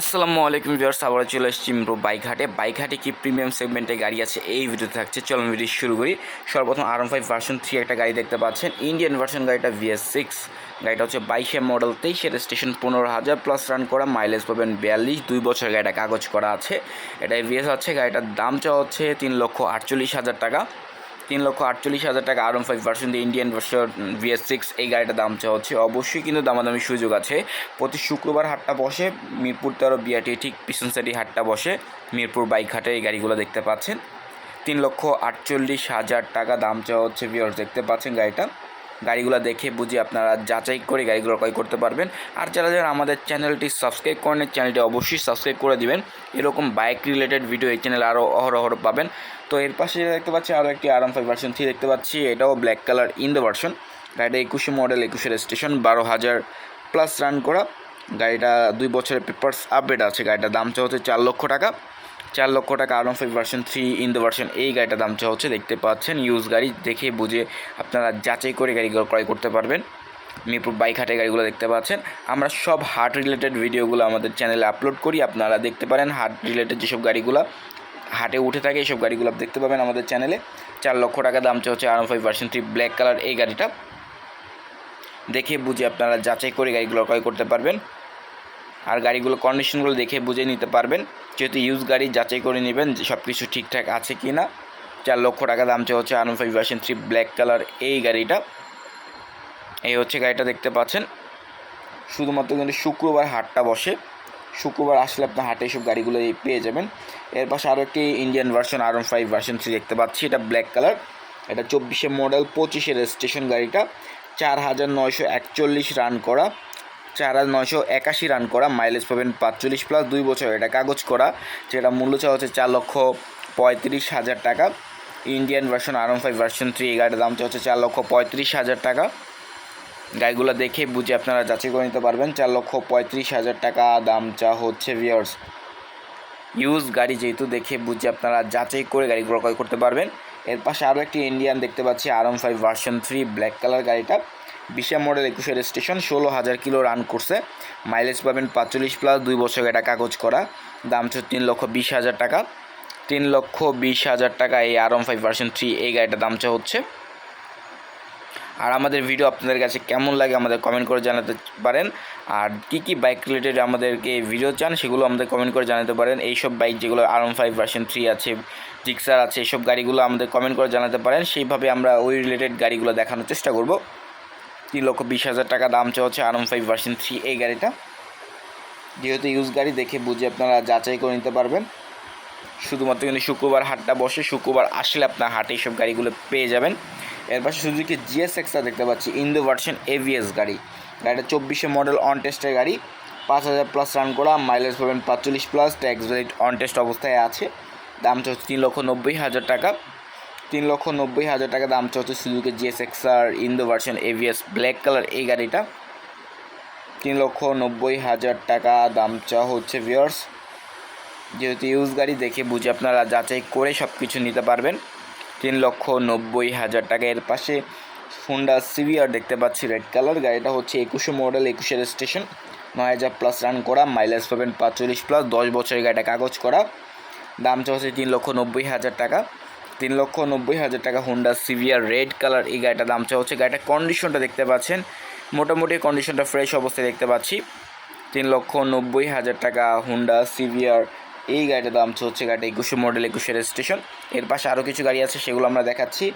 আসসালামু আলাইকুম ভিউয়ার্স আবার চলে এসেছি ব্রো বাইক হাটে বাইক হাটে কি প্রিমিয়াম সেগমেন্টে গাড়ি আছে এই ভিডিও থাকছে। চলুন ভিডিও শুরু করি। সর্বপ্রথম আর ফাইভ ভার্সন থ্রি একটা গাড়ি দেখতে পাচ্ছেন। ইন্ডিয়ান ভার্সন গাড়িটা ভিএস সিক্স গাড়িটা হচ্ছে বাইশে মডেল তেইশের স্টেশন পনেরো হাজার প্লাস রান করা মাইলেজ পাবেন বিয়াল্লিশ, দুই বছর গাড়িটা কাগজ করা আছে। এটা ভিএস আছে গাড়িটার দাম চাওয়া হচ্ছে তিন লক্ষ আটচল্লিশ হাজার টাকা। তিন লক্ষ আটচল্লিশ হাজার টাকা R five version Indian version VS six এই গাড়িটার দাম চাওয়া হচ্ছে অবশ্যই কিন্তু দামাদামি সুযোগ আছে। প্রতি শুক্রবার হাটটা বসে, মিরপুর তেরো বিআরটি ঠিক পিছন সাইডে হাটটা বসে, মিরপুর বাইক হাটে এই গাড়িগুলো দেখতে পাচ্ছেন। তিন লক্ষ আটচল্লিশ হাজার টাকা দাম চাওয়া হচ্ছে ভিওর্স দেখতে পাচ্ছেন গাড়িটা। গাড়িগুলো দেখে বুঝে আপনারা যাচাই করে গাড়িগুলো ক্রয় করতে পারবেন। আর যারা যারা আমাদের চ্যানেলটি সাবস্ক্রাইব করেন চ্যানেলটি অবশ্যই সাবস্ক্রাইব করে দিবেন। এরকম বাইক রিলেটেড ভিডিও এই চ্যানেলে আরও অহরহ পাবেন। তো এর পাশে যেটা দেখতে পাচ্ছি আরও একটি আরাম ফাইভ ভার্সন থ্রি দেখতে পাচ্ছি। এটাও black colour in the version গাড়িটা একুশে মডেল একুশের স্টেশন বারো হাজার প্লাস রান করা। গাড়িটা দুই বছরের পেপার্স আপডেট আছে। গাড়িটার দাম হচ্ছে চার লক্ষ টাকা। চার লক্ষ টাকা আরম five version three in the version এই গাড়িটার দাম চা হচ্ছে দেখতে পাচ্ছেন। ইউজ গাড়ি দেখে বুঝে আপনারা যাচাই করে গাড়িগুলো ক্রয় করতে পারবেন। মিরপুর বাইক হাটে গাড়িগুলো দেখতে পাচ্ছেন। আমরা সব হাট রিলেটেড ভিডিওগুলো আমাদের চ্যানেলে আপলোড করি। আপনারা দেখতে পারেন হাট রিলেটেড যেসব গাড়িগুলো হাটে উঠে থাকে এইসব গাড়িগুলো দেখতে পাবেন আমাদের চ্যানেলে চার লক্ষ টাকা দাম চা হচ্ছে আরম five version three black colour এই গাড়িটা। দেখে বুঝে আপনারা যাচাই করে গাড়িগুলো ক্রয় করতে পারবেন। আর গাড়িগুলো কন্ডিশনগুলো দেখে বুঝে নিতে পারবেন, যেহেতু ইউজ গাড়ি যাচাই করে নেবেন যে সব কিছু ঠিকঠাক আছে কি না চার লক্ষ টাকা দাম চা হচ্ছে five version three black colour এই গাড়িটা। এই হচ্ছে গাড়িটা দেখতে পাচ্ছেন। শুধুমাত্র কিন্তু শুক্রবার হাটটা বসে। শুক্রবার আসলে আপনার হাটে এইসব গাড়িগুলো পেয়ে যাবেন। এর পাশে আরও একটি Indian version R five version three দেখতে পাচ্ছি, এটা ব্ল্যাক কালার এটা চব্বিশে মডেল পঁচিশে স্টেশন গাড়িটা। চার হাজার নয়শো একচল্লিশ রান করা। চার হাজার নয়শো একাশি রান করা মাইলেজ পাবেন পাঁচচল্লিশ প্লাস দুই বছর। এটা কাগজ করা, যেটা মূল্য চাওয়া হচ্ছে চার লক্ষ পঁয়ত্রিশ হাজার টাকা। Indian version R five version three এই গাড়ির দাম হচ্ছে চার লক্ষ পঁয়ত্রিশ হাজার টাকা। গাড়িগুলো দেখে বুঝে আপনারা যাচাই করে নিতে পারবেন। চার লক্ষ পঁয়ত্রিশ হাজার টাকা দাম চা হচ্ছে ভিওর্স ইউজ গাড়ি যেহেতু দেখে বুঝে আপনারা যাচাই করে গাড়িগুলো ক্রয় করতে পারবেন। এর পাশে আরও একটি ইন্ডিয়ান দেখতে পাচ্ছি আরম five version three black colour গাড়িটা। বিশা মডেল একুশের স্টেশন, ষোলো হাজার কিলো রান করছে। মাইলেজ পাবেন পাঁচচল্লিশ প্লাস দুই বছর এটা কাগজ করা। দাম হচ্ছে তিন লক্ষ বিশ হাজার টাকা। তিন লক্ষ বিশ হাজার টাকা এই আরম ফাইভ ভার্সন থ্রি এই গাড়িটার দামটা হচ্ছে। আর আমাদের ভিডিও আপনাদের কাছে কেমন লাগে আমাদের কমেন্ট করে জানাতে পারেন। আর কী কী বাইক রিলেটেড আমাদেরকে ভিডিও চান সেগুলো আমাদের কমেন্ট করে জানাতে পারেন। এইসব বাইক যেগুলো আর ফাইভ ভার্সন থ্রি আছে জিক্সার আছে এইসব গাড়িগুলো আমাদের কমেন্ট করে জানাতে পারেন। সেইভাবে আমরা ওই রিলেটেড গাড়িগুলো দেখানোর চেষ্টা করব। তিন লক্ষ বিশ হাজার টাকা দাম চা হচ্ছে আর ফাইভ ভার্সন থ্রি এই গাড়িটা। যেহেতু ইউজ গাড়ি, দেখে বুঝে আপনারা যাচাই করে নিতে পারবেন। শুধুমাত্র কিন্তু শুক্রবার হাটটা বসে, শুক্রবার আসলে আপনার হাটে এইসব গাড়িগুলো পেয়ে যাবেন। এর পাশে সুজুকি জিএস এক্সটা দেখতে পাচ্ছি ইন্দো ভার্সন এভিএস গাড়ি। গাড়িটা চব্বিশে মডেল অন টেস্টের গাড়ি। পাঁচ হাজার প্লাস রান করা মাইলেজ পাবেন পাঁচচল্লিশ plus tax valid on test অবস্থায় আছে। দাম হচ্ছে তিন লক্ষ নব্বই হাজার টাকা। তিন লক্ষ নব্বই হাজার টাকা দাম হচ্ছে Suzuki GS XR Indo version ABS black colour এই গাড়িটা। তিন লক্ষ নব্বই হাজার টাকা দাম চা হচ্ছে ভিওর্স যেহেতু ইউজ গাড়ি দেখে বুঝে আপনারা যাচাই করে সব কিছু নিতে পারবেন। তিন লক্ষ নব্বই হাজার টাকা এর পাশে হুন্ডা সিভিআর দেখতে পাচ্ছি রেড কালার গাড়িটা হচ্ছে একুশে মডেল একুশের স্টেশন নয় হাজার প্লাস রান করা মাইলেজ পাবেন পাঁচচল্লিশ প্লাস দশ বছরের গাড়িটা কাগজ করা। দামটা হচ্ছে তিন লক্ষ নব্বই হাজার টাকা। তিন লক্ষ নব্বই হাজার টাকা হুন্ডা সিভিআর রেড কালার এই গাড়িটার দামটা হচ্ছে, গাড়িটার কন্ডিশনটা দেখতে পাচ্ছেন। মোটামুটি কন্ডিশনটা ফ্রেশ অবস্থায় দেখতে পাচ্ছি। তিন লক্ষ নব্বই হাজার টাকা হুন্ডা সিভিআর এই গাড়িটার দাম হচ্ছে, গাড়িটা একুশে মডেল একুশের স্টেশনের পাশে আরও কিছু গাড়ি আছে, সেগুলো আমরা দেখাচ্ছি।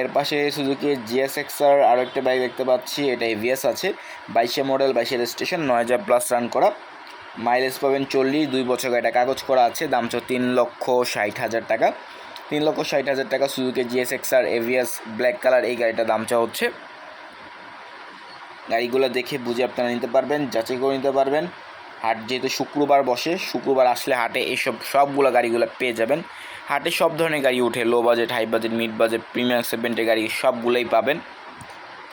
এর পাশে সুজুকি জিএস এক্সার আরও একটা বাইক দেখতে পাচ্ছি, এটা এভিএস আছে। বাইশে মডেল বাইশের স্টেশন নয় হাজার প্লাস রান করা। মাইলেজ পাবেন চল্লিশ, দুই বছর গাড়িটা কাগজ করা আছে, দাম হচ্ছে তিন লক্ষ ষাট হাজার টাকা। তিন লক্ষ ষাট হাজার টাকা Suzuki Gixxer ABS black colour এই গাড়িটার দাম চা হচ্ছে। গাড়িগুলো দেখে বুঝে আপনারা নিতে পারবেন, যাচাই করে নিতে পারবেন। হাট যেহেতু শুক্রবার বসে, শুক্রবার আসলে হাটে এইসব সবগুলো গাড়িগুলো পেয়ে যাবেন। হাটে সব ধরনের গাড়ি উঠে low budget high budget mid budget premium সেগমেন্টের গাড়ি সবগুলোই পাবেন।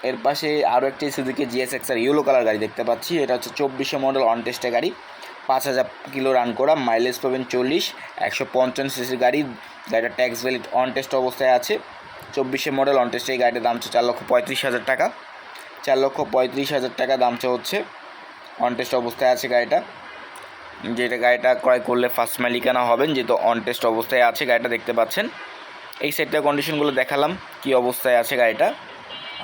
এর পাশে আরও একটি Suzuki Gixxer yellow colour গাড়ি দেখতে পাচ্ছি, এটা হচ্ছে চব্বিশে মডেল অন টেস্টের গাড়ি। পাঁচ হাজার কিলো রান করা মাইলেজ পাবেন চল্লিশ, একশো পঞ্চান্ন সিসির গাড়ি গাড়িটা ট্যাক্স ভ্যালিড অন টেস্ট অবস্থায় আছে। চব্বিশে মডেল অন টেস্টে এই গাড়িটার দাম হচ্ছে চার লক্ষ পঁয়ত্রিশ হাজার টাকা। চার লক্ষ পঁয়ত্রিশ হাজার টাকা দামটা হচ্ছে অন টেস্ট অবস্থায় আছে গাড়িটা। যেটা গাড়িটা ক্রয় করলে ফার্স্ট মালিকানা হবেন, যেহেতু অন টেস্ট অবস্থায় আছে গাড়িটা দেখতে পাচ্ছেন। এই সেটটার কন্ডিশনগুলো দেখালাম, কি অবস্থায় আছে গাড়িটা।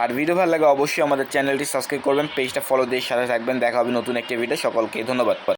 আর ভিডিও ভালো লাগে অবশ্যই আমাদের চ্যানেলটি সাবস্ক্রাইব করবেন পেজটা ফলো দিয়ে সাথে থাকবেন। দেখা হবে নতুন একটি ভিডিও সকলকে ধন্যবাদ।